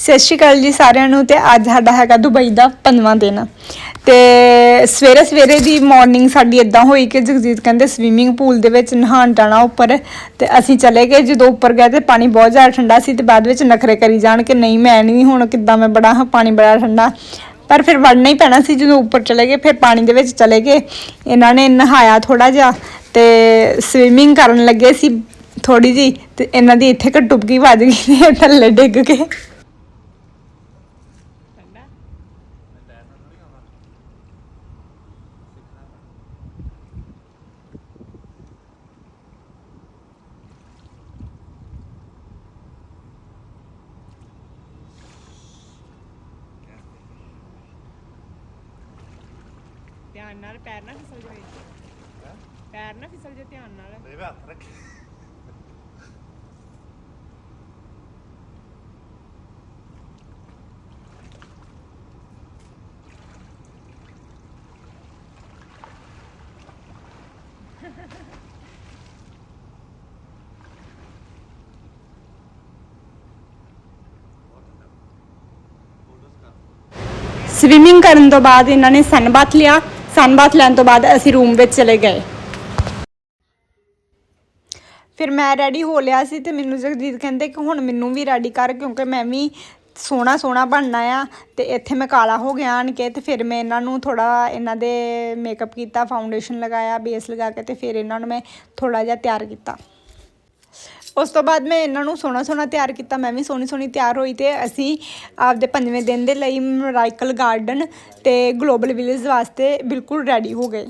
ਸਤਿ ਸ਼੍ਰੀ ਅਕਾਲ ਜੀ ਸਾਰਿਆਂ ਨੂੰ ਤੇ ਅੱਜ ਸਾਡਾ ਹੈਗਾ ਦੁਬਈ ਦਾ ਪੰਜਵਾਂ ਦਿਨ। ਤੇ ਸਵੇਰੇ ਸਵੇਰੇ ਦੀ ਮਾਰਨਿੰਗ ਸਾਡੀ ਇਦਾਂ ਹੋਈ ਕਿ ਜਗਜੀਤ ਕਹਿੰਦੇ ਸਵੀਮਿੰਗ ਪੂਲ ਦੇ ਵਿੱਚ ਨਹਾਉਣ ਜਾਣਾ ਉੱਪਰ ਤੇ ਅਸੀਂ ਚਲੇ ਗਏ, ਜਦੋਂ ਉੱਪਰ ਗਏ ਤੇ ਪਾਣੀ ਬਹੁਤ ਜ਼ਿਆਦਾ ਠੰਡਾ ਸੀ ਤੇ ਬਾਅਦ ਵਿੱਚ ਨਖਰੇ ਕਰੀ ਜਾਣ ਕਿ ਨਹੀਂ ਮੈਂ ਨਹੀਂ ਹੁਣ ਕਿੱਦਾਂ ਮੈਂ ਬੜਾ ਹਾਂ, ਪਾਣੀ ਬੜਾ ਠੰਡਾ। ਪਰ ਫਿਰ ਵੜਨਾ ਹੀ ਪੈਣਾ ਸੀ ਜਦੋਂ ਉੱਪਰ ਚਲੇ ਗਏ, ਫਿਰ ਪਾਣੀ ਦੇ ਵਿੱਚ ਚਲੇ ਗਏ। ਇਹਨਾਂ ਨੇ ਨਹਾਇਆ ਥੋੜਾ ਜਿਹਾ ਤੇ ਸਵੀਮਿੰਗ ਕਰਨ ਲੱਗੇ ਸੀ ਥੋੜੀ ਜੀ ਤੇ ਇਹਨਾਂ ਦੀ ਇੱਥੇ ਕ ਡੁਬਕੀ ਵੱਜ ਗਈ ਤੇ ਥੱਲੇ ਡਿੱਗ ਗਏ। ਧਿਆਨ ਨਾਲ ਪੈਰ ਨਾ ਫਿਸਲ ਜਾਵੇ। ਪੈਰ ਨਾ ਫਿਸਲ ਜਾਵੇ ਧਿਆਨ ਨਾਲ। ਮੇਰੇ ਹੱਥ ਰੱਖ ਸਵਿਮਿੰਗ ਕਰਨ ਤੋਂ ਬਾਅਦ ਇਹਨਾਂ ਨੇ ਸਨ ਬਾਥ ਲਿਆ। ਸਨ ਬਾਥ ਲੈਣ ਤੋਂ ਬਾਅਦ ਅਸੀਂ ਰੂਮ ਵਿੱਚ ਚਲੇ ਗਏ। ਫਿਰ ਮੈਂ ਰੈਡੀ ਹੋ ਲਿਆ ਸੀ ਤੇ ਮੈਨੂੰ ਜਗਜੀਤ ਕਹਿੰਦੇ ਕਿ ਹੁਣ ਮੈਨੂੰ ਵੀ ਰੈਡੀ ਕਰ ਕਿਉਂਕਿ ਮੈਂ ਵੀ ਸੋਹਣਾ ਸੋਹਣਾ ਬਣਨਾ ਆ ਤੇ ਇੱਥੇ ਮੈਂ ਕਾਲਾ ਹੋ ਗਿਆ ਆਣ ਕੇ ਤੇ ਫਿਰ ਮੈਂ ਇਹਨਾਂ ਨੂੰ ਥੋੜਾ ਇਹਨਾਂ ਦੇ ਮੇਕਅਪ ਕੀਤਾ ਫਾਊਂਡੇਸ਼ਨ ਲਗਾਇਆ ਬੇਸ ਲਗਾ ਕੇ ਤੇ ਫਿਰ ਇਹਨਾਂ ਨੂੰ ਮੈਂ ਥੋੜਾ ਜਿਹਾ ਤਿਆਰ ਕੀਤਾ। ਉਸ ਤੋਂ ਬਾਅਦ ਮੈਂ ਇਹਨਾਂ ਨੂੰ ਸੋਹਣਾ ਸੋਹਣਾ ਤਿਆਰ ਕੀਤਾ, ਮੈਂ ਵੀ ਸੋਹਣੀ ਸੋਹਣੀ ਤਿਆਰ ਹੋਈ ਤੇ ਅਸੀਂ ਆਪਦੇ ਪੰਜਵੇਂ ਦਿਨ ਦੇ ਲਈ ਮਰਾਈਕਲ ਗਾਰਡਨ ਤੇ ਗਲੋਬਲ ਵਿਲੇਜ ਵਾਸਤੇ ਬਿਲਕੁਲ ਰੈਡੀ ਹੋ ਗਏ।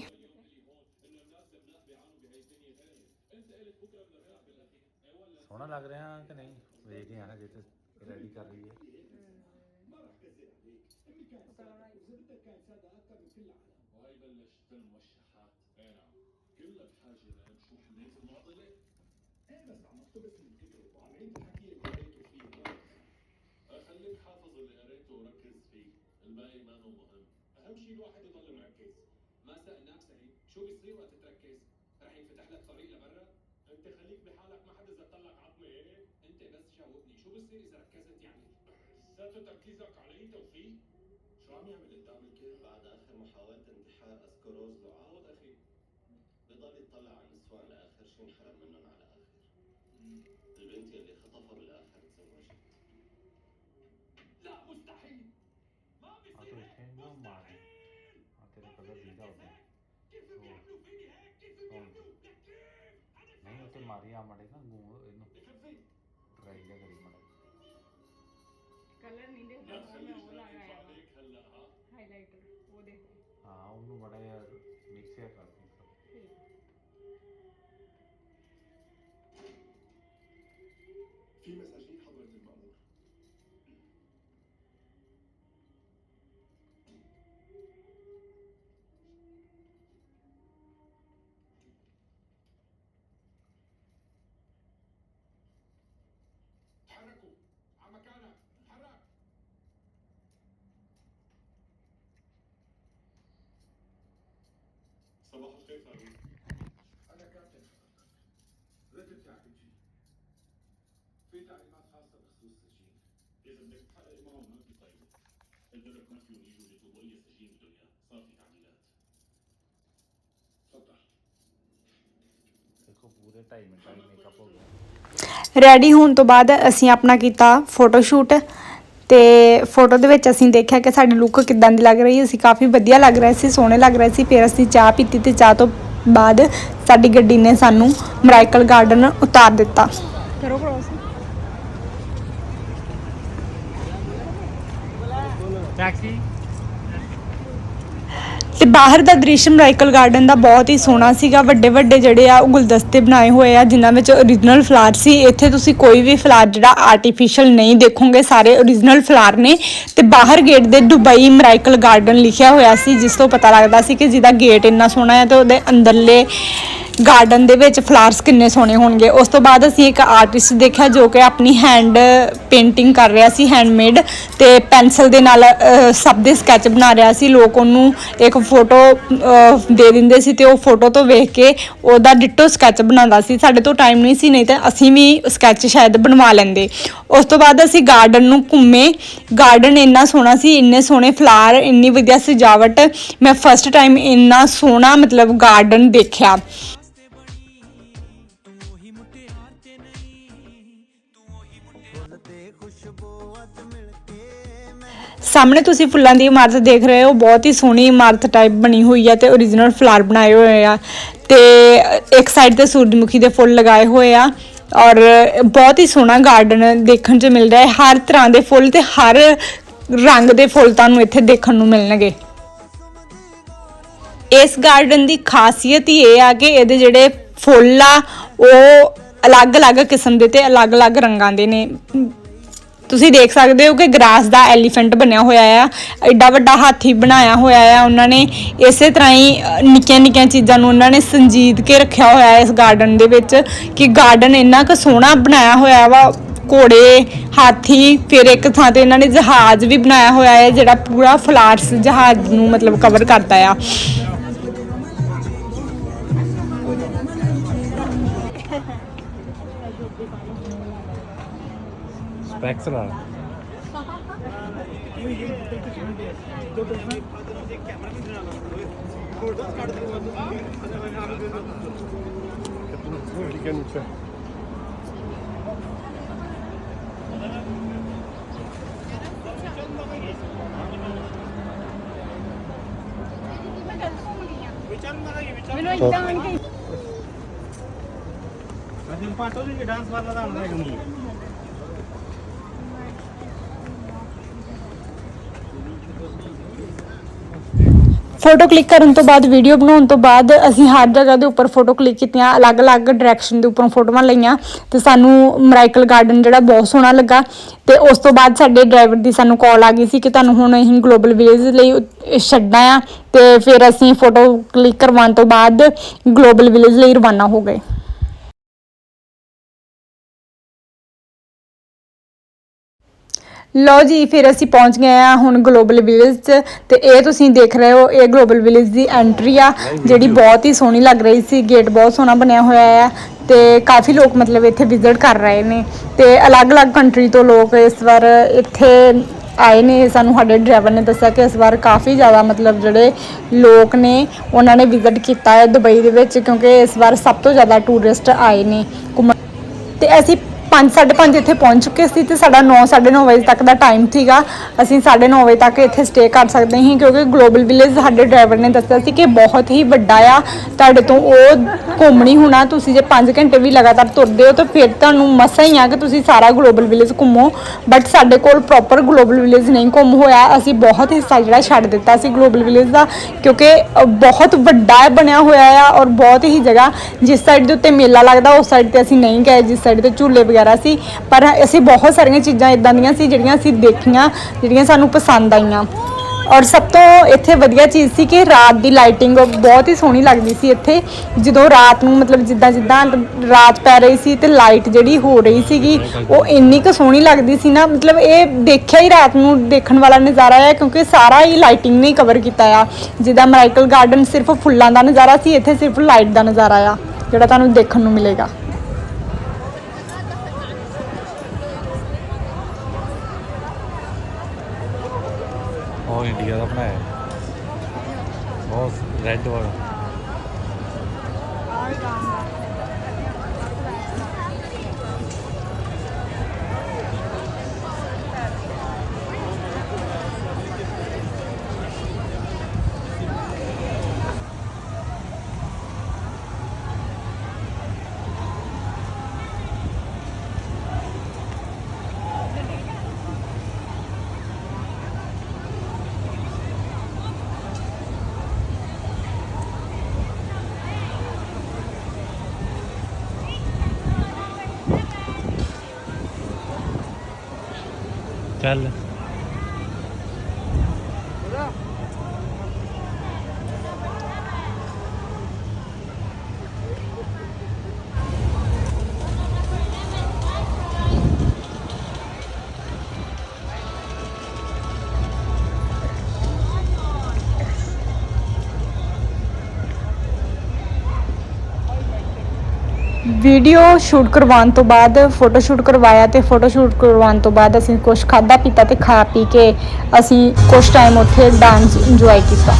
شيء الواحد يضل مركز. ما سألناك سعيد شو بيصير وقت تركز؟ رح ينفتح لك طريق لبرا؟ أنت خليك بحالك ما حدا زت لك عظمه إيه؟ أنت بس جاوبني شو بيصير إذا ركزت يعني؟ ذاته تركيزك علي توفيق؟ شو عم يعمل قدام الكل بعد آخر محاولة انتحار أسكروز له عوض أخي. بضل يطلع على النسوان لآخر شي انحرم منهم على આ માટે ગૂંગળો એનો ટ્રાય કરી માટે કલર નહીં દેખો હાઇલાઇટર વો દેખો हाँ उन्होंने बड़ा यार मिक्स है कर दी सब ठीक واخد فكره انا كابتن رتب تعقيدي في تعليمات خاصه بخصوص السجين اذا بدك تحقق معهم ما طيبه الدرك ما فيهم يجوا يطلبوا اي سجين بدنيا صار في تعديلات تفضل ਦੇਖੋ ਪੂਰੇ 2.5 ਮਿੰਟਾਂ ਹੀ ਮੇਕਅਪ ਹੋ ਗਿਆ ਰੈਡੀ ਹੋਣ ਤੋਂ ਬਾਅਦ ਅਸੀਂ ਆਪਣਾ ਕੀਤਾ ਫੋਟੋ ਸ਼ੂਟ ਤੇ ਫੋਟੋ ਦੇ ਵਿੱਚ ਅਸੀਂ ਦੇਖਿਆ ਕਿ ਸਾਡੀ ਲੁੱਕ ਕਿੱਦਾਂ ਦੀ ਲੱਗ ਰਹੀ ਅਸੀਂ ਕਾਫੀ ਵਧੀਆ ਲੱਗ ਰਹੇ ਸੀ, ਸੋਹਣੇ ਲੱਗ ਰਹੇ ਸੀ। ਫਿਰ ਅਸੀਂ ਚਾਹ ਪੀਤੀ ਤੇ ਚਾਹ ਤੋਂ ਬਾਅਦ ਸਾਡੀ ਗੱਡੀ ਨੇ ਸਾਨੂੰ ਮਰਾਈਕਲ ਗਾਰਡਨ ਉਤਾਰ ਦਿੱਤਾ। ਤੇ ਬਾਹਰ ਦਾ ਦ੍ਰਿਸ਼ ਮਰਾਈਕਲ ਗਾਰਡਨ ਦਾ ਬਹੁਤ ਹੀ ਸੋਹਣਾ ਸੀਗਾ। ਵੱਡੇ ਵੱਡੇ ਜਿਹੜੇ ਆ ਉਹ ਗੁਲਦਸਤੇ ਬਣਾਏ ਹੋਏ ਆ, ਜਿਨ੍ਹਾਂ ਵਿੱਚ origignal ਫਲਾਰ ਸੀ। ਇੱਥੇ ਤੁਸੀਂ ਕੋਈ ਵੀ ਫਲਾਰ ਜਿਹੜਾ ਆਰਟੀਫੀਸ਼ੀਅਲ ਨਹੀਂ ਦੇਖੋਗੇ, ਸਾਰੇ origignal ਫਲਾਰ ਨੇ। ਤੇ ਬਾਹਰ ਗੇਟ ਦੇ ਦੁਬਈ ਮਰਾਈਕਲ ਗਾਰਡਨ ਲਿਖਿਆ ਹੋਇਆ ਸੀ, ਜਿਸ ਤੋਂ ਪਤਾ ਲੱਗਦਾ ਸੀ ਕਿ ਜਿਹਦਾ ਗੇਟ ਇੰਨਾ ਸੋਹਣਾ ਹੈ ਤੇ ਉਹਦੇ ਅੰਦਰਲੇ ਗਾਰਡਨ ਦੇ ਵਿੱਚ ਫਲਾਰਸ ਕਿੰਨੇ ਸੋਹਣੇ ਹੋਣਗੇ। ਉਸ ਤੋਂ ਬਾਅਦ ਅਸੀਂ ਇੱਕ ਆਰਟਿਸਟ ਦੇਖਿਆ ਜੋ ਕਿ ਆਪਣੀ ਹੈਂਡ ਪੇਂਟਿੰਗ ਕਰ ਰਿਹਾ ਸੀ ਹੈਂਡਮੇਡ ਤੇ ਪੈਨਸਲ ਦੇ ਨਾਲ ਸਭ ਦੇ ਸਕੈਚ ਬਣਾ ਰਿਹਾ ਸੀ। ਲੋਕ ਉਹਨੂੰ ਇੱਕ ਫੋਟੋ ਦੇ ਦਿੰਦੇ ਸੀ ਤੇ ਉਹ ਫੋਟੋ ਤੋਂ ਵੇਖ ਕੇ ਉਹਦਾ ਡਿਟੋ ਸਕੈਚ ਬਣਾਉਂਦਾ ਸੀ। ਸਾਡੇ ਤੋਂ ਟਾਈਮ ਨਹੀਂ ਸੀ, ਨਹੀਂ ਤਾਂ ਅਸੀਂ ਵੀ ਸਕੈਚ ਸ਼ਾਇਦ ਬਣਵਾ ਲੈਂਦੇ। ਉਸ ਤੋਂ ਬਾਅਦ ਅਸੀਂ ਗਾਰਡਨ ਨੂੰ ਘੁੰਮੇ। ਗਾਰਡਨ ਇੰਨਾ ਸੋਹਣਾ ਸੀ, ਇੰਨੇ ਸੋਹਣੇ ਫਲਾਰ ਇੰਨੀ ਵਧੀਆ ਸਜਾਵਟ। ਮੈਂ ਫਸਟ ਟਾਈਮ ਇੰਨਾ ਸੋਹਣਾ ਮਤਲਬ ਗਾਰਡਨ ਦੇਖਿਆ। ਸਾਹਮਣੇ ਤੁਸੀਂ ਫੁੱਲਾਂ ਦੀ ਇਮਾਰਤ ਦੇਖ ਰਹੇ ਹੋ, ਬਹੁਤ ਹੀ ਸੋਹਣੀ ਇਮਾਰਤ ਟਾਈਪ ਬਣੀ ਹੋਈ ਹੈ ਤੇ origignal ਫਲਾਰ ਬਣਾਏ ਹੋਏ ਆ ਤੇ ਇੱਕ ਸਾਈਡ ਤੇ ਸੂਰਜਮੁਖੀ ਦੇ ਫੁੱਲ ਲਗਾਏ ਹੋਏ ਆ ਔਰ ਬਹੁਤ ਹੀ ਸੋਹਣਾ ਗਾਰਡਨ ਦੇਖਣ 'ਚ ਮਿਲ ਰਿਹਾ ਹੈ। ਹਰ ਤਰ੍ਹਾਂ ਦੇ ਫੁੱਲ ਤੇ ਹਰ ਰੰਗ ਦੇ ਫੁੱਲ ਤੁਹਾਨੂੰ ਇੱਥੇ ਦੇਖਣ ਨੂੰ ਮਿਲਣਗੇ। ਇਸ ਗਾਰਡਨ ਦੀ ਖਾਸੀਅਤ ਹੀ ਇਹ ਆ ਕਿ ਇਹਦੇ ਜਿਹੜੇ ਫੁੱਲ ਆ, ਉਹ ਅਲੱਗ-ਅਲੱਗ ਕਿਸਮ ਦੇ ਤੇ ਅਲੱਗ-ਅਲੱਗ ਰੰਗਾਂ ਦੇ ਨੇ। ਤੁਸੀਂ ਦੇਖ ਸਕਦੇ ਹੋ ਕਿ ਗ੍ਰਾਸ ਦਾ ਐਲੀਫੈਂਟ ਬਣਿਆ ਹੋਇਆ ਆ, ਐਡਾ ਵੱਡਾ ਹਾਥੀ ਬਣਾਇਆ ਹੋਇਆ ਆ, ਉਹਨਾਂ ਨੇ ਇਸੇ ਤਰ੍ਹਾਂ ਹੀ ਨਿੱਕੀਆਂ-ਨਿੱਕੀਆਂ ਚੀਜ਼ਾਂ ਨੂੰ ਉਹਨਾਂ ਨੇ ਸੰਜੀਦ ਕੇ ਰੱਖਿਆ ਹੋਇਆ ਇਸ ਗਾਰਡਨ ਦੇ ਵਿੱਚ ਕਿ ਗਾਰਡਨ ਇੰਨਾ ਕੁ ਸੋਹਣਾ ਬਣਾਇਆ ਹੋਇਆ ਵਾ, ਘੋੜੇ, ਹਾਥੀ, ਫਿਰ ਇੱਕ ਥਾਂ ਤੇ ਇਹਨਾਂ ਨੇ ਜਹਾਜ਼ ਵੀ ਬਣਾਇਆ ਹੋਇਆ ਹੈ ਜਿਹੜਾ ਪੂਰਾ ਫਲਾਰਸ ਜਹਾਜ਼ ਨੂੰ ਮਤਲਬ ਕਵਰ ਕਰਦਾ ਆ। Baksana. Çok. Ben şimdi parçalı bir dans. Photo click ਕਰਨ ਤੋਂ ਬਾਅਦ ਵੀਡੀਓ ਬਣਾਉਣ ਤੋਂ ਬਾਅਦ ਅਸੀਂ ਹਰ ਜਗ੍ਹਾ ਦੇ ਉੱਪਰ ਫੋਟੋ ਕਲਿੱਕ ਕੀਤੀਆਂ, ਅਲੱਗ-ਅਲੱਗ ਡਾਇਰੈਕਸ਼ਨ ਦੇ ਉੱਪਰੋਂ ਫੋਟੋਆਂ ਲਈਆਂ ਤੇ ਸਾਨੂੰ ਮਰਾਈਕਲ ਗਾਰਡਨ ਜਿਹੜਾ ਬਹੁਤ ਸੋਹਣਾ ਲੱਗਾ ਤੇ ਉਸ ਤੋਂ ਬਾਅਦ ਸਾਡੇ ਡਰਾਈਵਰ ਦੀ ਸਾਨੂੰ ਕਾਲ ਆ ਗਈ ਸੀ ਕਿ ਤੁਹਾਨੂੰ ਹੁਣ ਅਸੀਂ ਗਲੋਬਲ ਵਿਲੇਜ ਲਈ ਉ- ਛੱਡਣਾ ਆ ਤੇ ਫਿਰ ਅਸੀਂ ਫੋਟੋ ਕਲਿੱਕ ਕਰਵਾਉਣ ਤੋਂ ਬਾਅਦ ਗਲੋਬਲ ਵਿਲੇਜ ਲਈ ਰਵਾਨਾ ਹੋ ਗਏ। ਲਓ ਜੀ ਫਿਰ ਅਸੀਂ ਪਹੁੰਚ ਗਏ ਆ ਹੁਣ ਗਲੋਬਲ ਵਿਲੇਜ 'ਚ ਤੇ ਇਹ ਤੁਸੀਂ ਦੇਖ ਰਹੇ ਹੋ ਇਹ ਗਲੋਬਲ ਵਿਲੇਜ ਦੀ ਐਂਟਰੀ ਆ ਜਿਹੜੀ ਬਹੁਤ ਹੀ ਸੋਹਣੀ ਲੱਗ ਰਹੀ ਸੀ ਗੇਟ ਬਹੁਤ ਸੋਹਣਾ ਬਣਿਆ ਹੋਇਆ ਆ ਤੇ ਕਾਫੀ ਲੋਕ ਮਤਲਬ ਇੱਥੇ ਵਿਜ਼ਿਟ ਕਰ ਰਹੇ ਨੇ ਤੇ ਅਲੱਗ-ਅਲੱਗ ਕੰਟਰੀ ਤੋਂ ਲੋਕ ਇਸ ਵਾਰ ਇੱਥੇ ਆਏ ਨੇ। ਸਾਨੂੰ ਸਾਡੇ ਡਰਾਈਵਰ ਨੇ ਦੱਸਿਆ ਕਿ ਇਸ ਵਾਰ ਕਾਫੀ ਜ਼ਿਆਦਾ ਮਤਲਬ ਜਿਹੜੇ ਲੋਕ ਨੇ ਉਹਨਾਂ ਨੇ ਵਿਜ਼ਿਟ ਕੀਤਾ ਹੈ ਦੁਬਈ ਦੇ ਵਿੱਚ ਕਿਉਂਕਿ ਇਸ ਵਾਰ ਸਭ ਤੋਂ ਜ਼ਿਆਦਾ ਟੂਰਿਸਟ ਆਏ ਨੇ ਘੁੰਮਣ। ਤੇ ਅਸੀਂ 5:30 ਇੱਥੇ ਪਹੁੰਚ ਚੁੱਕੇ ਸੀ ਤੇ ਸਾਡਾ 9:30 ਵਜੇ ਤੱਕ ਦਾ ਟਾਈਮ ਸੀਗਾ। ਅਸੀਂ 9:30 ਵਜੇ ਤੱਕ ਇੱਥੇ ਸਟੇ ਕਰ ਸਕਦੇ ਸੀ ਕਿਉਂਕਿ ਗਲੋਬਲ ਵਿਲੇਜ ਸਾਡੇ ਡਰਾਈਵਰ ਨੇ ਦੱਸਿਆ ਸੀ ਕਿ ਬਹੁਤ ਹੀ ਵੱਡਾ ਆ। ਤੁਹਾਡੇ ਤੋਂ ਉਹ ਘੁੰਮਣੀ ਹੋਣਾ, ਤੁਸੀਂ ਜੇ 5 ਘੰਟੇ ਵੀ ਲਗਾਤਾਰ ਤੁਰਦੇ ਹੋ ਤਾਂ ਫਿਰ ਤੁਹਾਨੂੰ ਮਸਾ ਹੀ ਆ ਕਿ ਤੁਸੀਂ ਸਾਰਾ ਗਲੋਬਲ ਵਿਲੇਜ ਘੁੰਮੋ। ਬਟ ਸਾਡੇ ਕੋਲ ਪ੍ਰੋਪਰ ਗਲੋਬਲ ਵਿਲੇਜ ਨਹੀਂ ਘੁੰਮ ਹੋਇਆ। ਅਸੀਂ ਬਹੁਤ ਹਿੱਸਾ ਜਿਹੜਾ ਛੱਡ ਦਿੱਤਾ ਸੀ ਗਲੋਬਲ ਵਿਲੇਜ ਦਾ ਕਿਉਂਕਿ ਬਹੁਤ ਵੱਡਾ ਬਣਿਆ ਹੋਇਆ ਆ ਔਰ ਬਹੁਤ ਹੀ ਜਗ੍ਹਾ ਜਿਸ ਸਾਈਡ ਦੇ ਉੱਤੇ ਮੇਲਾ ਲੱਗਦਾ, ਉਸ ਸਾਈਡ ਤੇ ਅਸੀਂ ਨਹੀਂ ਗਏ, ਜਿਸ ਸਾਈਡ ਤੇ ਝੂਲੇ ਵਗੈਰਾ ਸੀ, ਪਰ ਅਸੀਂ ਬਹੁਤ ਸਾਰੀਆਂ ਚੀਜ਼ਾਂ ਇਦਾਂ ਦੀਆਂ ਸੀ ਜਿਹੜੀਆਂ ਅਸੀਂ ਦੇਖੀਆਂ, ਜਿਹੜੀਆਂ ਸਾਨੂੰ ਪਸੰਦ ਆਈਆਂ। ਔਰ ਸਭ ਤੋਂ ਇੱਥੇ ਵਧੀਆ ਚੀਜ਼ ਸੀ ਕਿ ਰਾਤ ਦੀ ਲਾਈਟਿੰਗ ਬਹੁਤ ਹੀ ਸੋਹਣੀ ਲੱਗਦੀ ਸੀ ਇੱਥੇ। ਜਦੋਂ ਰਾਤ ਨੂੰ ਮਤਲਬ ਜਿੱਦਾਂ ਜਿੱਦਾਂ ਰਾਤ ਪੈ ਰਹੀ ਸੀ ਤੇ ਲਾਈਟ ਜਿਹੜੀ ਹੋ ਰਹੀ ਸੀਗੀ, ਉਹ ਇੰਨੀ ਕੁ ਸੋਹਣੀ ਲੱਗਦੀ ਸੀ ਨਾ, ਮਤਲਬ ਇਹ ਦੇਖਿਆ ਹੀ ਰਾਤ ਨੂੰ ਦੇਖਣ ਵਾਲਾ ਨਜ਼ਾਰਾ ਹੈ ਕਿਉਂਕਿ ਸਾਰਾ ਹੀ ਲਾਈਟਿੰਗ ਨੇ ਕਵਰ ਕੀਤਾ ਆ। ਜਿੱਦਾਂ ਮਾਈਕਲ ਗਾਰਡਨ ਸਿਰਫ ਫੁੱਲਾਂ ਦਾ ਨਜ਼ਾਰਾ ਸੀ, ਇੱਥੇ ਸਿਰਫ ਲਾਈਟ ਦਾ ਨਜ਼ਾਰਾ ਆ, ਜਿਹੜਾ ਤੁਹਾਨੂੰ ਦੇਖਣ ਨੂੰ ਮਿਲੇਗਾ। ਉਹ ਇੰਡੀਆ ਦਾ ਬਣਾਇਆ ਬਹੁਤ ਰੈੱਡ ਵਾਲਾ ਚੱਲ ਵੀਡੀਓ ਸ਼ੂਟ ਕਰਵਾਉਣ ਤੋਂ ਬਾਅਦ ਫੋਟੋ ਸ਼ੂਟ ਕਰਵਾਇਆ ਤੇ ਫੋਟੋ ਸ਼ੂਟ ਕਰਵਾਉਣ ਤੋਂ ਬਾਅਦ ਅਸੀਂ ਕੁਝ ਖਾਦਾ ਪੀਤਾ ਤੇ ਖਾ ਪੀ ਕੇ ਅਸੀਂ ਕੁਝ ਟਾਈਮ ਉੱਥੇ ਡਾਂਸ ਇੰਜੋਏ ਕੀਤਾ।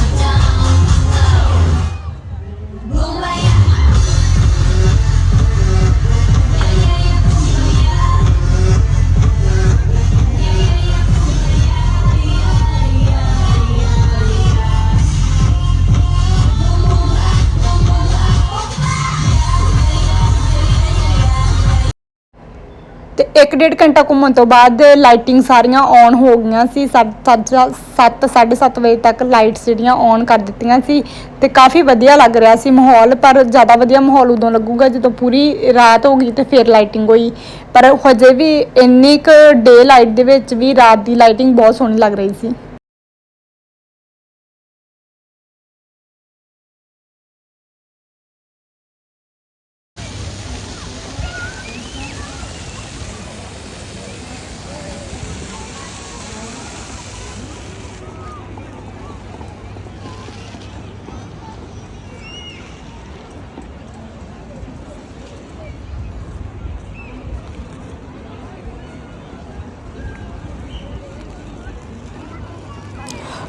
1.5 ਘੰਟਾ ਘੁੰਮਣ ਤੋਂ ਬਾਅਦ ਲਾਈਟਿੰਗ ਸਾਰੀਆਂ ਔਨ ਹੋ ਗਈਆਂ ਸੀ। 7 7:30 ਵਜੇ ਤੱਕ ਲਾਈਟਸ ਜਿਹੜੀਆਂ ਔਨ ਕਰ ਦਿੱਤੀਆਂ ਸੀ ਤੇ ਕਾਫੀ ਵਧੀਆ ਲੱਗ ਰਿਹਾ ਸੀ ਮਾਹੌਲ, ਪਰ ਜ਼ਿਆਦਾ ਵਧੀਆ ਮਾਹੌਲ ਉਦੋਂ ਲੱਗੂਗਾ ਜਦੋਂ ਪੂਰੀ ਰਾਤ ਹੋ ਗਈ ਤੇ ਫਿਰ ਲਾਈਟਿੰਗ ਹੋਈ। ਪਰ ਹਜੇ ਵੀ ਇੰਨੀ ਕੁ ਡੇ ਲਾਈਟ ਦੇ ਵਿੱਚ ਵੀ ਰਾਤ ਦੀ ਲਾਈਟਿੰਗ ਬਹੁਤ ਸੋਹਣੀ ਲੱਗ ਰਹੀ ਸੀ।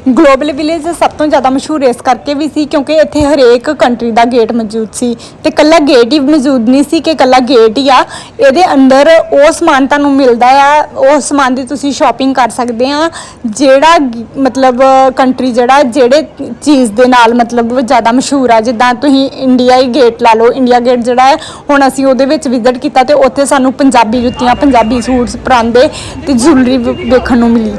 ਗਲੋਬਲ ਵਿਲੇਜ ਸਭ ਤੋਂ ਜ਼ਿਆਦਾ ਮਸ਼ਹੂਰ ਇਸ ਕਰਕੇ ਵੀ ਸੀ ਕਿਉਂਕਿ ਇੱਥੇ ਹਰੇਕ ਕੰਟਰੀ ਦਾ ਗੇਟ ਮੌਜੂਦ ਸੀ ਤੇ ਕੱਲਾ ਗੇਟ ਹੀ ਮੌਜੂਦ ਨਹੀਂ ਸੀ ਕਿ ਕੱਲਾ ਗੇਟ ਹੀ ਆ। ਇਹਦੇ ਅੰਦਰ ਉਹ ਸਮਾਨ ਤੁਹਾਨੂੰ ਮਿਲਦਾ ਆ, ਉਹ ਸਮਾਨ ਦੀ ਤੁਸੀਂ ਸ਼ਾਪਿੰਗ ਕਰ ਸਕਦੇ ਆ। ਜਿਹੜਾ ਮਤਲਬ ਕੰਟਰੀ ਜਿਹੜਾ, ਜਿਹੜੇ ਚੀਜ਼ ਦੇ ਨਾਲ ਮਤਲਬ ਜ਼ਿਆਦਾ ਮਸ਼ਹੂਰ ਆ, ਜਿੱਦਾਂ ਤੁਸੀਂ ਇੰਡੀਆ ਹੀ ਗੇਟ ਲਾ ਲਓ ਇੰਡੀਆ ਗੇਟ ਜਿਹੜਾ ਹੈ, ਹੁਣ ਅਸੀਂ ਉਹਦੇ ਵਿੱਚ ਵਿਜ਼ਿਟ ਕੀਤਾ ਤੇ ਉੱਥੇ ਸਾਨੂੰ ਪੰਜਾਬੀ ਜੁੱਤੀਆਂ, ਪੰਜਾਬੀ ਸੂਟਸ, ਪਰਾਂਦੇ ਤੇ ਜੁਐਲਰੀ ਵੇਖਣ ਨੂੰ ਮਿਲੀ।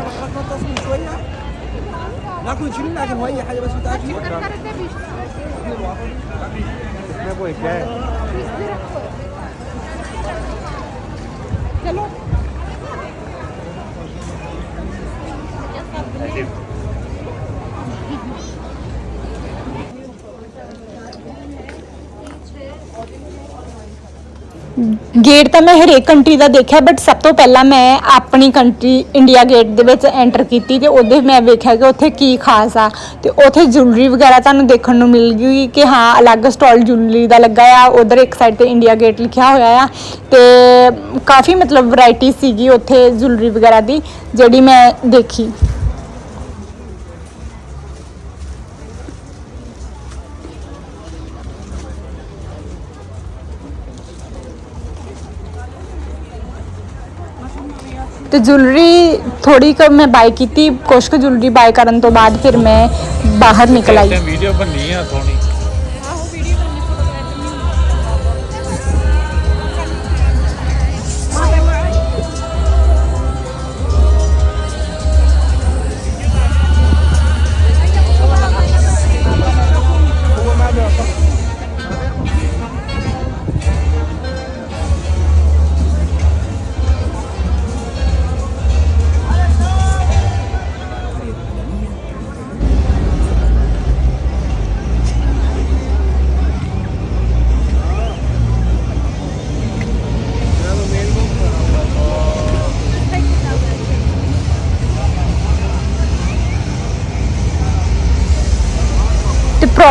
معاكم عشان أي حاجة بس انت Thank you. ਗੇਟ ਤਾਂ ਮੈਂ ਹਰੇਕ ਕੰਟਰੀ ਦਾ ਦੇਖਿਆ ਬਟ ਸਭ ਤੋਂ ਪਹਿਲਾਂ ਮੈਂ ਆਪਣੀ ਕੰਟਰੀ ਇੰਡੀਆ ਗੇਟ ਦੇ ਵਿੱਚ ਐਂਟਰ ਕੀਤੀ ਤੇ ਉਹਦੇ ਮੈਂ ਵੇਖਿਆ ਕਿ ਉੱਥੇ ਕੀ ਖਾਸ ਆ ਤੇ ਉੱਥੇ ਜੁਐਲਰੀ ਵਗੈਰਾ ਤੁਹਾਨੂੰ ਦੇਖਣ ਨੂੰ ਮਿਲ ਗਈ ਕਿ ਹਾਂ, ਅਲੱਗ ਸਟਾਲ ਜੁਐਲਰੀ ਦਾ ਲੱਗਾ ਆ, ਉਧਰ ਇੱਕ ਸਾਈਡ ਤੇ ਇੰਡੀਆ ਗੇਟ ਲਿਖਿਆ ਹੋਇਆ ਆ ਤੇ ਕਾਫੀ ਮਤਲਬ ਵੈਰਾਈਟੀ ਸੀਗੀ ਉੱਥੇ ਜੁਐਲਰੀ ਵਗੈਰਾ ਦੀ ਜਿਹੜੀ ਮੈਂ ਦੇਖੀ। ਤੇ ਜੁਐਲਰੀ ਥੋੜੀ ਕੁ ਮੈਂ ਬਾਈ ਕੀਤੀ ਕੁਛ ਕੁ ਜੁਐਲਰੀ ਬਾਈ ਕਰਨ ਤੋਂ ਬਾਅਦ ਫਿਰ ਮੈਂ ਬਾਹਰ ਨਿਕਲ ਆਈ। ਵੀਡੀਓ ਬੰਨੀ ਆ ਸੋਹਣੀ।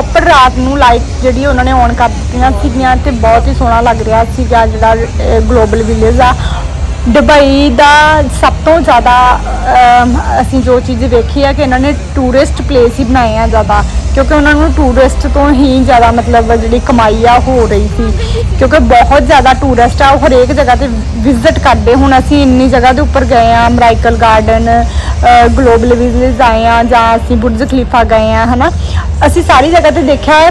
ਪ੍ਰੋਪਰ ਰਾਤ ਨੂੰ ਲਾਈਟ ਜਿਹੜੀ ਉਹਨਾਂ ਨੇ ਔਨ ਕਰ ਦਿੱਤੀਆਂ ਸੀਗੀਆਂ ਤੇ ਬਹੁਤ ਹੀ ਸੋਹਣਾ ਲੱਗ ਰਿਹਾ ਸੀਗਾ ਜਿਹੜਾ ਗਲੋਬਲ ਵਿਲੇਜ ਆ। ਦੁਬਈ ਦਾ ਸਭ ਤੋਂ ਜ਼ਿਆਦਾ ਅਸੀਂ ਜੋ ਚੀਜ਼ ਵੇਖੀ ਆ ਕਿ ਇਹਨਾਂ ਨੇ ਟੂਰਿਸਟ ਪਲੇਸ ਹੀ ਬਣਾਏ ਆ ਜ਼ਿਆਦਾ, ਕਿਉਂਕਿ ਉਹਨਾਂ ਨੂੰ ਟੂਰਿਸਟ ਤੋਂ ਹੀ ਜ਼ਿਆਦਾ ਮਤਲਬ ਜਿਹੜੀ ਕਮਾਈ ਆ ਹੋ ਰਹੀ ਸੀ। ਕਿਉਂਕਿ ਬਹੁਤ ਜ਼ਿਆਦਾ ਟੂਰਿਸਟ ਆ, ਉਹ ਹਰੇਕ ਜਗ੍ਹਾ ਤੇ ਵਿਜ਼ਿਟ ਕਰਦੇ। ਹੁਣ ਅਸੀਂ ਇੰਨੀ ਜਗ੍ਹਾ ਦੇ ਉੱਪਰ ਗਏ ਆ ਮਰਾਈਕਲ ਗਾਰਡਨ ਗਲੋਬਲ ਵਿਲੇਜ ਆਏ ਆ, ਜਾਂ ਅਸੀਂ ਬੁਰਜ ਖਲੀਫਾ ਗਏ ਆ, ਹਨਾ। ਅਸੀਂ ਸਾਰੀ ਜਗ੍ਹਾ ਤੇ ਦੇਖਿਆ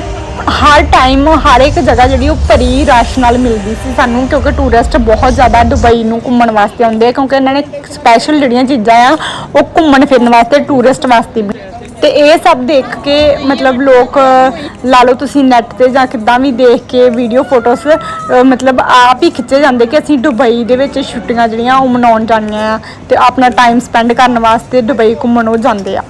ਹਰ ਟਾਈਮ ਹਰ ਇੱਕ ਜਗ੍ਹਾ ਜਿਹੜੀ ਉਹ ਭਰੀ ਰਸ਼ ਨਾਲ ਮਿਲਦੀ ਸੀ ਸਾਨੂੰ, ਕਿਉਂਕਿ ਟੂਰਿਸਟ ਬਹੁਤ ਜ਼ਿਆਦਾ ਦੁਬਈ ਨੂੰ ਘੁੰਮਣ ਵਾਸਤੇ ਆਉਂਦੇ ਆ, ਕਿਉਂਕਿ ਇਹਨਾਂ ਨੇ ਸਪੈਸ਼ਲ ਜਿਹੜੀਆਂ ਚੀਜ਼ਾਂ ਆ, ਉਹ ਘੁੰਮਣ ਫਿਰਨ ਵਾਸਤੇ ਟੂਰਿਸਟ ਵਾਸਤੇ ਵੀ। ਤੇ ਇਹ ਸਭ ਦੇਖ ਕੇ ਮਤਲਬ ਲੋਕ, ਲਾ ਲਓ ਤੁਸੀਂ ਨੈਟ ਤੇ ਜਾਂ ਕਿੱਦਾਂ ਵੀ ਦੇਖ ਕੇ ਵੀਡੀਓ ਫੋਟੋਸ ਮਤਲਬ ਆਪ ਹੀ ਖਿੱਚੇ ਜਾਂਦੇ ਕਿ ਅਸੀਂ ਦੁਬਈ ਦੇ ਵਿੱਚ ਛੁੱਟੀਆਂ ਜਿਹੜੀਆਂ ਉਹ ਮਨਾਉਣ ਜਾਂਦੀਆਂ ਆ, ਤੇ ਆਪਣਾ ਟਾਈਮ ਸਪੈਂਡ ਕਰਨ ਵਾਸਤੇ ਦੁਬਈ ਘੁੰਮਣ ਉਹ ਜਾਂਦੇ ਆ।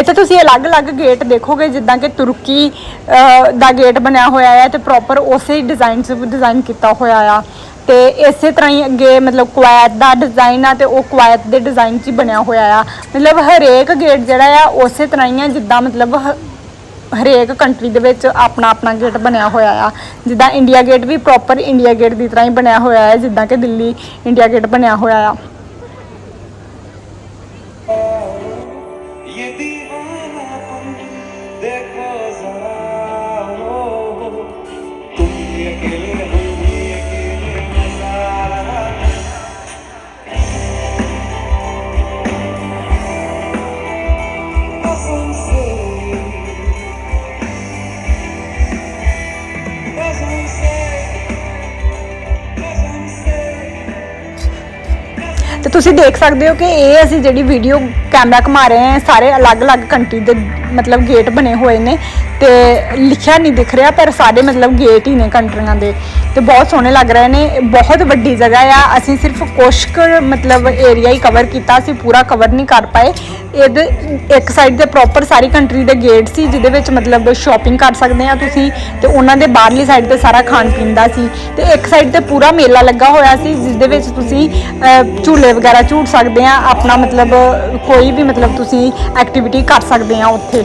ਇੱਥੇ ਤੁਸੀਂ ਅਲੱਗ-ਅਲੱਗ ਗੇਟ ਦੇਖੋਗੇ, ਜਿੱਦਾਂ ਕਿ ਤੁਰਕੀ ਦਾ ਗੇਟ ਬਣਿਆ ਹੋਇਆ ਹੈ ਤੇ ਪ੍ਰੋਪਰ ਉਸੇ ਡਿਜ਼ਾਈਨ 'ਚ ਡਿਜ਼ਾਈਨ ਕੀਤਾ ਹੋਇਆ ਆ। ਤੇ ਇਸੇ ਤਰ੍ਹਾਂ ਹੀ ਅੱਗੇ ਮਤਲਬ ਕੁਵੈਤ ਦਾ ਡਿਜ਼ਾਈਨ ਆ ਤੇ ਉਹ ਕੁਵੈਤ ਦੇ ਡਿਜ਼ਾਈਨ 'ਚ ਹੀ ਬਣਿਆ ਹੋਇਆ ਆ। ਮਤਲਬ ਹਰੇਕ ਗੇਟ ਜਿਹੜਾ ਆ, ਉਸੇ ਤਰ੍ਹਾਂ ਹੀ ਆ ਜਿੱਦਾਂ ਮਤਲਬ ਹ- ਹਰੇਕ ਕੰਟਰੀ ਦੇ ਵਿੱਚ ਆਪਣਾ ਆਪਣਾ ਗੇਟ ਬਣਿਆ ਹੋਇਆ ਆ। ਜਿੱਦਾਂ ਇੰਡੀਆ ਗੇਟ ਵੀ ਪ੍ਰੋਪਰ ਇੰਡੀਆ ਗੇਟ ਦੀ ਤਰ੍ਹਾਂ ਹੀ ਬਣਿਆ ਹੋਇਆ ਹੈ, ਜਿੱਦਾਂ ਕਿ ਦਿੱਲੀ ਇੰਡੀਆ ਗੇਟ ਬਣਿਆ ਹੋਇਆ ਆ। ਤੁਸੀਂ ਦੇਖ ਸਕਦੇ ਹੋ ਕਿ ਇਹ ਅਸੀਂ ਜਿਹੜੀ ਵੀਡੀਓ ਕੈਮਰਾ ਘੁਮਾ ਰਹੇ ਹਾਂ ਸਾਰੇ ਅਲੱਗ-ਅਲੱਗ ਕੰਟਰੀ ਦੇ ਮਤਲਬ ਗੇਟ ਬਣੇ ਹੋਏ ਨੇ ਤੇ ਲਿਖਿਆ ਨਹੀਂ ਦਿਖ ਰਿਹਾ, ਪਰ ਸਾਰੇ ਮਤਲਬ ਗੇਟ ਹੀ ਨੇ ਕੰਟਰੀਆਂ ਦੇ ਤੇ ਬਹੁਤ ਸੋਹਣੇ ਲੱਗ ਰਹੇ ਨੇ, ਬਹੁਤ ਵੱਡੀ ਜਗ੍ਹਾ ਆ। ਅਸੀਂ ਸਿਰਫ ਕੁਛ ਕੁ ਮਤਲਬ ਏਰੀਆ ਹੀ ਕਵਰ ਕੀਤਾ, ਅਸੀਂ ਪੂਰਾ ਕਵਰ ਨਹੀਂ ਕਰ ਪਾਏ। ਇਹਦੇ ਇੱਕ ਸਾਈਡ ਤੇ ਪ੍ਰੋਪਰ ਸਾਰੀ ਕੰਟਰੀ ਦੇ ਗੇਟ ਸੀ, ਜਿਹਦੇ ਵਿੱਚ ਮਤਲਬ ਸ਼ਾਪਿੰਗ ਕਰ ਸਕਦੇ ਆ ਤੁਸੀਂ ਤੇ ਉਹਨਾਂ ਦੇ ਬਾਹਰਲੀ ਸਾਈਡ ਤੇ ਸਾਰਾ ਖਾਣ ਪੀਣ ਦਾ ਸੀ ਤੇ ਇੱਕ ਸਾਈਡ ਤੇ ਪੂਰਾ ਮੇਲਾ ਲੱਗਾ ਹੋਇਆ ਸੀ ਜਿਸ ਦੇ ਵਿੱਚ ਤੁਸੀਂ ਝੂਲੇ ਵਗੈਰਾ ਝੂਟ ਸਕਦੇ ਆ, ਆਪਣਾ ਮਤਲਬ ਕੋਈ ਵੀ ਮਤਲਬ ਤੁਸੀਂ ਐਕਟੀਵਿਟੀ ਕਰ ਸਕਦੇ ਆ ਉੱਥੇ।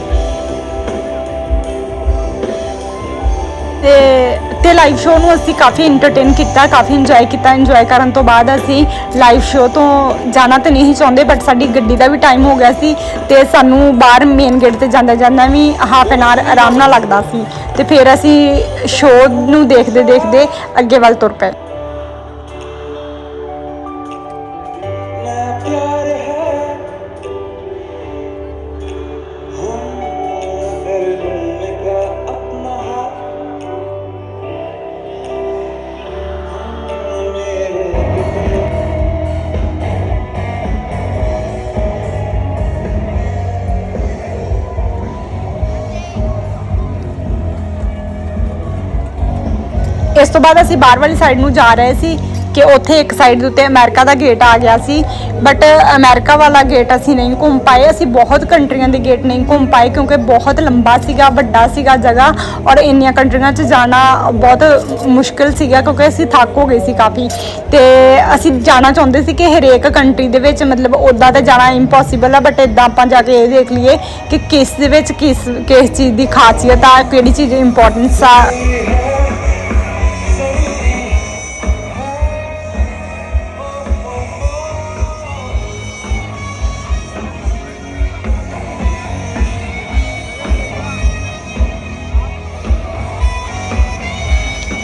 ਤੇ ਤੇ ਲਾਈਵ ਸ਼ੋਅ ਨੂੰ ਅਸੀਂ ਕਾਫੀ ਐਂਟਰਟੇਨ ਕੀਤਾ, ਕਾਫੀ ਇੰਜੋਏ ਕੀਤਾ। ਇੰਜੋਏ ਕਰਨ ਤੋਂ ਬਾਅਦ ਅਸੀਂ ਲਾਈਵ ਸ਼ੋਅ ਤੋਂ ਜਾਣਾ ਤਾਂ ਨਹੀਂ ਚਾਹੁੰਦੇ ਬਟ ਸਾਡੀ ਗੱਡੀ ਦਾ ਵੀ ਟਾਈਮ ਹੋ ਗਿਆ ਸੀ ਤੇ ਸਾਨੂੰ ਬਾਹਰ ਮੇਨ ਗੇਟ ਤੇ ਜਾਂਦਾ ਜਾਂਦਾ ਵੀ ਹਾਫ ਐਨ ਆਵਰ ਆਰਾਮ ਨਾਲ ਲੱਗਦਾ ਸੀ। ਤੇ ਫਿਰ ਅਸੀਂ ਸ਼ੋਅ ਨੂੰ ਦੇਖਦੇ ਦੇਖਦੇ ਅੱਗੇ ਵੱਲ ਤੁਰ ਪਏ। ਬਾਅਦ ਅਸੀਂ ਬਾਹਰ ਵਾਲੀ ਸਾਈਡ ਨੂੰ ਜਾ ਰਹੇ ਸੀ ਕਿ ਉੱਥੇ ਇੱਕ ਸਾਈਡ ਦੇ ਉੱਤੇ ਅਮਰੀਕਾ ਦਾ ਗੇਟ ਆ ਗਿਆ ਸੀ। ਬਟ ਅਮਰੀਕਾ ਵਾਲਾ ਗੇਟ ਅਸੀਂ ਨਹੀਂ ਘੁੰਮ ਪਾਏ। ਅਸੀਂ ਬਹੁਤ ਕੰਟਰੀਆਂ ਦੇ ਗੇਟ ਨਹੀਂ ਘੁੰਮ ਪਾਏ ਕਿਉਂਕਿ ਬਹੁਤ ਲੰਬਾ ਸੀਗਾ, ਵੱਡਾ ਸੀਗਾ ਜਗ੍ਹਾ ਔਰ ਇੰਨੀਆਂ ਕੰਟਰੀਆਂ 'ਚ ਜਾਣਾ ਬਹੁਤ ਮੁਸ਼ਕਿਲ ਸੀਗਾ ਕਿਉਂਕਿ ਅਸੀਂ ਥੱਕ ਹੋ ਗਏ ਸੀ ਕਾਫੀ। ਤੇ ਅਸੀਂ ਜਾਣਾ ਚਾਹੁੰਦੇ ਸੀ ਕਿ ਹਰੇਕ ਕੰਟਰੀ ਦੇ ਵਿੱਚ ਮਤਲਬ ਉੱਦਾਂ ਤਾਂ ਜਾਣਾ ਇੰਪੋਸੀਬਲ ਆ ਬਟ ਇਦਾਂ ਆਪਾਂ ਜਾ ਕੇ ਇਹ ਦੇਖ ਲਈਏ ਕਿ ਕਿਸ ਦੇ ਵਿੱਚ ਕਿਸ ਕਿਸ ਚੀਜ਼ ਦੀ ਖਾਸੀਅਤ ਆ, ਕਿਹੜੀ ਚੀਜ਼ ਇੰਪੋਰਟੈਂਸ ਆ।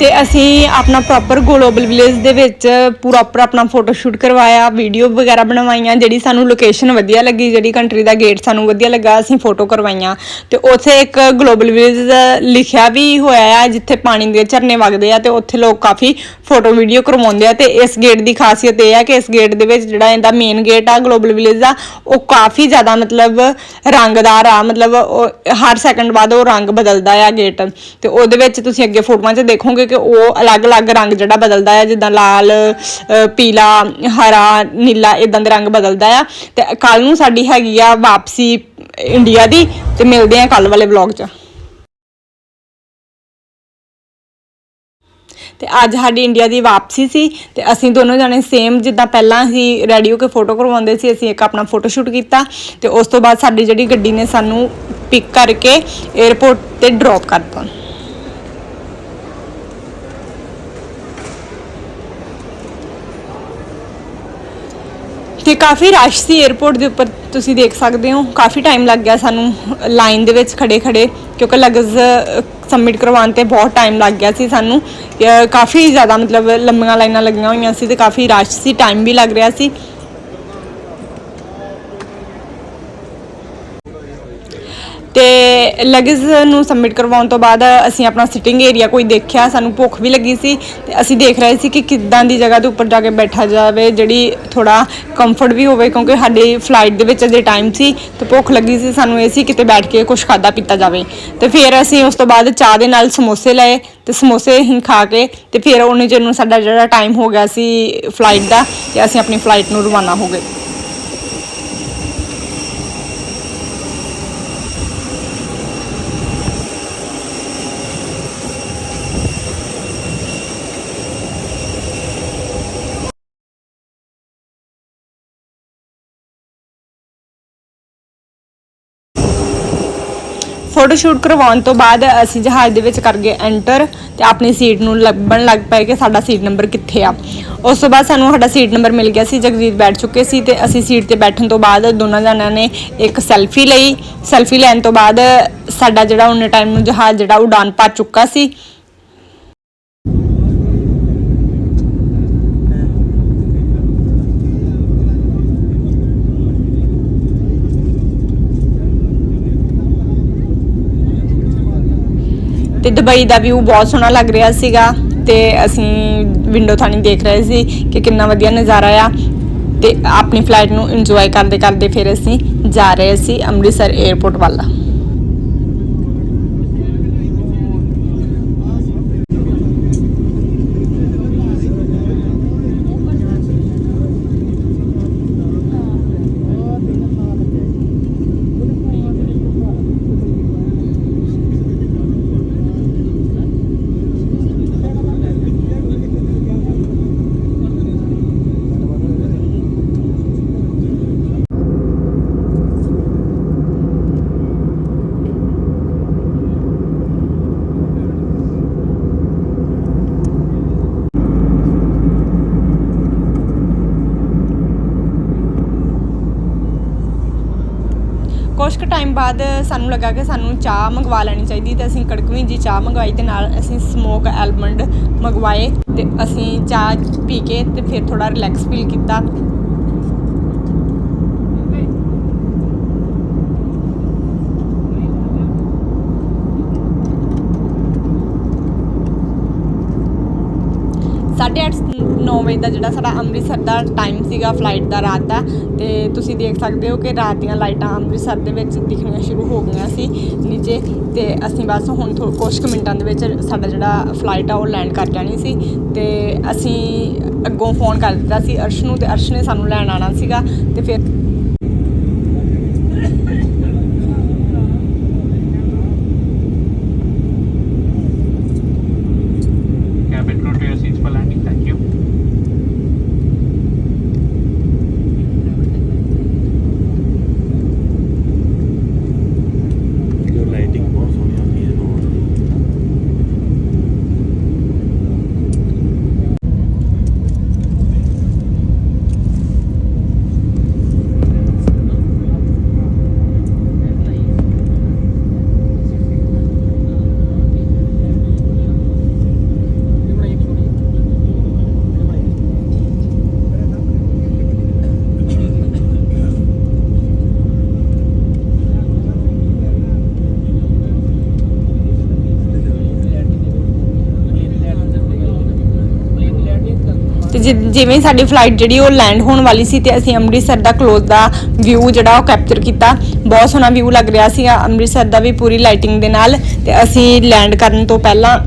ਤੇ ਅਸੀਂ ਆਪਣਾ ਪ੍ਰੋਪਰ ਗਲੋਬਲ ਵਿਲੇਜ ਦੇ ਵਿੱਚ ਪ੍ਰੋਪਰ ਆਪਣਾ ਫੋਟੋ ਸ਼ੂਟ ਕਰਵਾਇਆ ਵੀਡੀਓ ਵਗੈਰਾ ਬਣਵਾਈਆਂ, ਜਿਹੜੀ ਸਾਨੂੰ ਲੋਕੇਸ਼ਨ ਵਧੀਆ ਲੱਗੀ, ਜਿਹੜੀ ਕੰਟਰੀ ਦਾ ਗੇਟ ਸਾਨੂੰ ਵਧੀਆ ਲੱਗਾ, ਅਸੀਂ ਫੋਟੋ ਕਰਵਾਈਆਂ। ਤੇ ਉੱਥੇ ਇੱਕ ਗਲੋਬਲ ਵਿਲੇਜ ਲਿਖਿਆ ਵੀ ਹੋਇਆ ਆ, ਜਿੱਥੇ ਪਾਣੀ ਦੇ ਝਰਨੇ ਵਗਦੇ ਆ ਤੇ ਉੱਥੇ ਲੋਕ ਕਾਫੀ ਫੋਟੋ ਵੀਡੀਓ ਕਰਵਾਉਂਦੇ ਆ ਤੇ ਇਸ ਗੇਟ ਦੀ ਖਾਸੀਅਤ ਇਹ ਆ ਕਿ ਇਸ ਗੇਟ ਦੇ ਵਿੱਚ ਜਿਹੜਾ ਇਹਦਾ ਮੇਨ ਗੇਟ ਆ ਗਲੋਬਲ ਵਿਲੇਜ ਦਾ, ਉਹ ਕਾਫੀ ਜ਼ਿਆਦਾ ਮਤਲਬ ਰੰਗਦਾਰ ਆ, ਮਤਲਬ ਉਹ ਹਰ ਸੈਕਿੰਡ ਬਾਅਦ ਉਹ ਰੰਗ ਬਦਲਦਾ ਆ ਗੇਟ ਤੇ ਉਹਦੇ ਵਿੱਚ ਤੁਸੀਂ ਅੱਗੇ ਫੋਟੋਆਂ 'ਚ ਦੇਖੋਗੇ ਕਿ ਉਹ ਅਲੱਗ-ਅਲੱਗ ਰੰਗ ਜਿਹੜਾ ਬਦਲਦਾ ਆ, ਜਿੱਦਾਂ ਲਾਲ ਪੀਲਾ, ਹਰਾ, ਨੀਲਾ ਇਦਾਂ ਦੇ ਰੰਗ ਬਦਲਦਾ ਆ। ਤੇ ਕੱਲ ਨੂੰ ਸਾਡੀ ਹੈਗੀ ਆ ਵਾਪਸੀ ਇੰਡੀਆ ਦੀ ਤੇ ਮਿਲਦੇ ਆ ਕੱਲ ਵਾਲੇ ਵਲੌਗ 'ਚ। ਤੇ ਅੱਜ ਸਾਡੀ ਇੰਡੀਆ ਦੀ ਵਾਪਸੀ ਸੀ ਤੇ ਅਸੀਂ ਦੋਨੋਂ ਜਣੇ ਸੇਮ ਜਿੱਦਾਂ ਪਹਿਲਾਂ ਹੀ ਰੈਡੀ ਹੋ ਕੇ ਫੋਟੋ ਕਰਵਾਉਂਦੇ ਸੀ, ਅਸੀਂ ਇੱਕ ਆਪਣਾ ਫੋਟੋ ਸ਼ੂਟ ਕੀਤਾ ਤੇ ਉਸ ਤੋਂ ਬਾਅਦ ਸਾਡੀ ਜਿਹੜੀ ਗੱਡੀ ਨੇ ਸਾਨੂੰ ਪਿਕ ਕਰਕੇ 에어ਪੋਰਟ ਤੇ ਡ੍ਰੌਪ ਕਰਤਾ। ਤੇ ਕਾਫੀ ਰਸ਼ ਸੀ 에어ਪੋਰਟ ਦੇ ਉੱਪਰ, ਤੁਸੀਂ ਦੇਖ ਸਕਦੇ ਹੋ। ਕਾਫੀ ਟਾਈਮ ਲੱਗ ਗਿਆ ਸਾਨੂੰ ਲਾਈਨ ਦੇ ਵਿੱਚ ਖੜੇ ਖੜੇ ਕਿਉਂਕਿ ਲਗਜ਼ ਸਬਮਿਟ ਕਰਵਾਉਣ ਤੇ ਬਹੁਤ ਟਾਈਮ ਲੱਗ ਗਿਆ ਸੀ ਸਾਨੂੰ। ਕਾਫੀ ਜ਼ਿਆਦਾ ਮਤਲਬ ਲੰਮੀਆਂ ਲਾਈਨਾਂ ਲੱਗੀਆਂ ਹੋਈਆਂ ਸੀ ਤੇ ਕਾਫੀ ਰਸ਼ ਸੀ ਟਾਈਮ ਵੀ ਲੱਗ ਰਿਹਾ ਸੀ। ਤੇ ਲਗੇਜ ਨੂੰ ਸਬਮਿਟ ਕਰਵਾਉਣ ਤੋਂ ਬਾਅਦ ਅਸੀਂ ਆਪਣਾ ਸਿਟਿੰਗ ਏਰੀਆ ਕੋਈ ਦੇਖਿਆ, ਸਾਨੂੰ ਭੁੱਖ ਵੀ ਲੱਗੀ ਸੀ ਤੇ ਅਸੀਂ ਦੇਖ ਰਹੇ ਸੀ ਕਿ ਕਿੱਦਾਂ ਦੀ ਜਗ੍ਹਾ ਦੇ ਉੱਪਰ ਜਾ ਕੇ ਬੈਠਾ ਜਾਵੇ, ਜਿਹੜੀ ਥੋੜਾ ਕੰਫਰਟ ਵੀ ਹੋਵੇ, ਕਿਉਂਕਿ ਸਾਡੀ ਫਲਾਈਟ ਦੇ ਵਿੱਚ ਅਜੇ ਟਾਈਮ ਸੀ ਤੇ ਭੁੱਖ ਲੱਗੀ ਸੀ, ਸਾਨੂੰ ਇਹ ਸੀ ਕਿਤੇ ਬੈਠ ਕੇ ਕੁਝ ਖਾਦਾ ਪੀਤਾ ਜਾਵੇ। ਤੇ ਫਿਰ ਅਸੀਂ ਉਸ ਤੋਂ ਬਾਅਦ ਚਾਹ ਦੇ ਨਾਲ ਸਮੋਸੇ ਲਏ ਤੇ ਸਮੋਸੇ ਹੀ ਖਾ ਕੇ ਤੇ ਫਿਰ ਉਹਨੇ ਜਿਹਨੂੰ ਸਾਡਾ ਜਿਹੜਾ ਟਾਈਮ ਹੋ ਗਿਆ ਸੀ ਫਲਾਈਟ ਦਾ, ਤੇ ਅਸੀਂ ਆਪਣੀ ਫਲਾਈਟ ਨੂੰ ਰਵਾਨਾ ਹੋ ਗਏ। ਫੋਟੋ ਸ਼ੂਟ ਕਰਵਾਉਣ ਤੋਂ ਬਾਅਦ ਅਸੀਂ ਜਹਾਜ਼ ਦੇ ਵਿੱਚ ਕਰ ਗਏ ਐਂਟਰ ਤੇ ਆਪਣੀ ਸੀਟ ਨੂੰ ਲੱਭਣ ਲੱਗ ਪਏ ਕਿ ਸਾਡਾ ਸੀਟ ਨੰਬਰ ਕਿੱਥੇ ਆ। ਉਸ ਤੋਂ ਬਾਅਦ ਸਾਨੂੰ ਸਾਡਾ ਸੀਟ ਨੰਬਰ ਮਿਲ ਗਿਆ ਸੀ ਜਗਜੀਤ ਬੈਠ ਚੁੱਕੇ ਸੀ ਤੇ ਅਸੀਂ ਸੀਟ ਤੇ ਬੈਠਣ ਤੋਂ ਬਾਅਦ ਦੋਨਾਂ ਜਣਿਆਂ ਨੇ ਇੱਕ ਸੈਲਫੀ ਲਈ। ਸੈਲਫੀ ਲੈਣ ਤੋਂ ਬਾਅਦ ਸਾਡਾ ਜਿਹੜਾ ਉਹਨੇ ਟਾਈਮ ਨੂੰ ਜਹਾਜ਼ ਜਿਹੜਾ ਉਡਾਨ ਭਰ ਚੁੱਕਾ ਸੀ ਤੇ ਦੁਬਈ ਦਾ ਵਿਊ ਬਹੁਤ ਸੋਹਣਾ ਲੱਗ ਰਿਹਾ ਸੀਗਾ ਤੇ ਅਸੀਂ ਵਿੰਡੋ ਥਾਣੀ ਦੇਖ ਰਹੇ ਸੀ ਕਿ ਕਿੰਨਾ ਵਧੀਆ ਨਜ਼ਾਰਾ ਆ ਤੇ ਆਪਣੀ ਫਲਾਈਟ ਨੂੰ ਇੰਜੋਏ ਕਰਦੇ ਕਰਦੇ ਫਿਰ ਅਸੀਂ ਜਾ ਰਹੇ ਸੀ ਅੰਮ੍ਰਿਤਸਰ 에ਅਰਪੋਰਟ ਵੱਲ ਕੁਛ ਕੁ ਟਾਈਮ ਬਾਅਦ ਸਾਨੂੰ ਲੱਗਾ ਕਿ ਸਾਨੂੰ ਚਾਹ ਮੰਗਵਾ ਲੈਣੀ ਚਾਹੀਦੀ ਤੇ ਅਸੀਂ ਕੜਕਵੀਂ ਜੀ ਚਾਹ ਮੰਗਵਾਈ ਤੇ ਨਾਲ ਅਸੀਂ ਸਮੋਕ ਐਲਮੰਡ ਮੰਗਵਾਏ ਤੇ ਅਸੀਂ ਚਾਹ ਪੀ ਕੇ ਤੇ ਫਿਰ ਥੋੜਾ ਰਿਲੈਕਸ ਫੀਲ ਕੀਤਾ। ਸਾਢੇ ਅੱਠ ਵਜੇ ਦਾ ਜਿਹੜਾ ਸਾਡਾ ਅੰਮ੍ਰਿਤਸਰ ਦਾ ਟਾਈਮ ਸੀਗਾ ਫਲਾਈਟ ਦਾ ਰਾਤ ਦਾ, ਤੇ ਤੁਸੀਂ ਦੇਖ ਸਕਦੇ ਹੋ ਕਿ ਰਾਤ ਦੀਆਂ ਲਾਈਟਾਂ ਅੰਮ੍ਰਿਤਸਰ ਦੇ ਵਿੱਚ ਦਿਖਣੀਆਂ ਸ਼ੁਰੂ ਹੋ ਗਈਆਂ ਸੀ ਨੀਚੇ, ਤੇ ਅਸੀਂ ਬਸ ਹੁਣ ਥੋ ਕੁਝ ਕੁ ਮਿੰਟਾਂ ਦੇ ਵਿੱਚ ਸਾਡਾ ਜਿਹੜਾ ਫਲਾਈਟ ਆ ਉਹ ਲੈਂਡ ਕਰ ਜਾਣੀ ਸੀ, ਤੇ ਅਸੀਂ ਅੱਗੋਂ ਫੋਨ ਕਰ ਦਿੱਤਾ ਸੀ ਅਰਸ਼ ਨੂੰ, ਤੇ ਅਰਸ਼ ਨੇ ਸਾਨੂੰ ਲੈਣ ਆਣਾ ਸੀਗਾ, ਤੇ ਫਿਰ cabin crew to your seats for landing. Thank you. ਜੋ ਲਾਈਟਿੰਗ ਬਹੁਤ ਸੋਹਣੀ ਆਉਂਦੀ ਹੈ ਰੋਡ ਦੀ ਤੇ ਜਿ- ਜਿਵੇਂ ਸਾਡੀ ਫਲਾਈਟ ਜਿਹੜੀ ਉਹ ਲੈਂਡ ਹੋਣ ਵਾਲੀ ਸੀ ਤੇ ਅਸੀਂ ਅੰਮ੍ਰਿਤਸਰ ਦਾ ਕਲੋਜ਼ ਦਾ ਵਿਊ ਜਿਹੜਾ ਉਹ ਕੈਪਚਰ ਕੀਤਾ। ਬਹੁਤ ਸੋਹਣਾ ਵਿਊ ਲੱਗ ਰਿਹਾ ਸੀਗਾ ਅੰਮ੍ਰਿਤਸਰ ਦਾ ਵੀ ਪੂਰੀ ਲਾਈਟਿੰਗ ਦੇ ਨਾਲ ਤੇ ਅਸੀਂ ਲੈਂਡ ਕਰਨ ਤੋਂ ਪਹਿਲਾਂ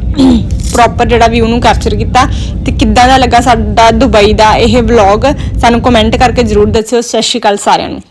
ਪ੍ਰੋਪਰ ਜਿਹੜਾ ਵਿਊ ਨੂੰ ਕੈਪਚਰ ਕੀਤਾ। ਤੇ ਕਿੱਦਾਂ ਦਾ ਲੱਗਾ ਸਾਡਾ ਦੁਬਈ ਦਾ ਇਹ ਵਲੌਗ ਸਾਨੂੰ ਕਮੈਂਟ ਕਰਕੇ ਜਰੂਰ ਦੱਸਿਓ। ਸਤਿ ਸ਼੍ਰੀ ਅਕਾਲ ਸਾਰਿਆਂ ਨੂੰ।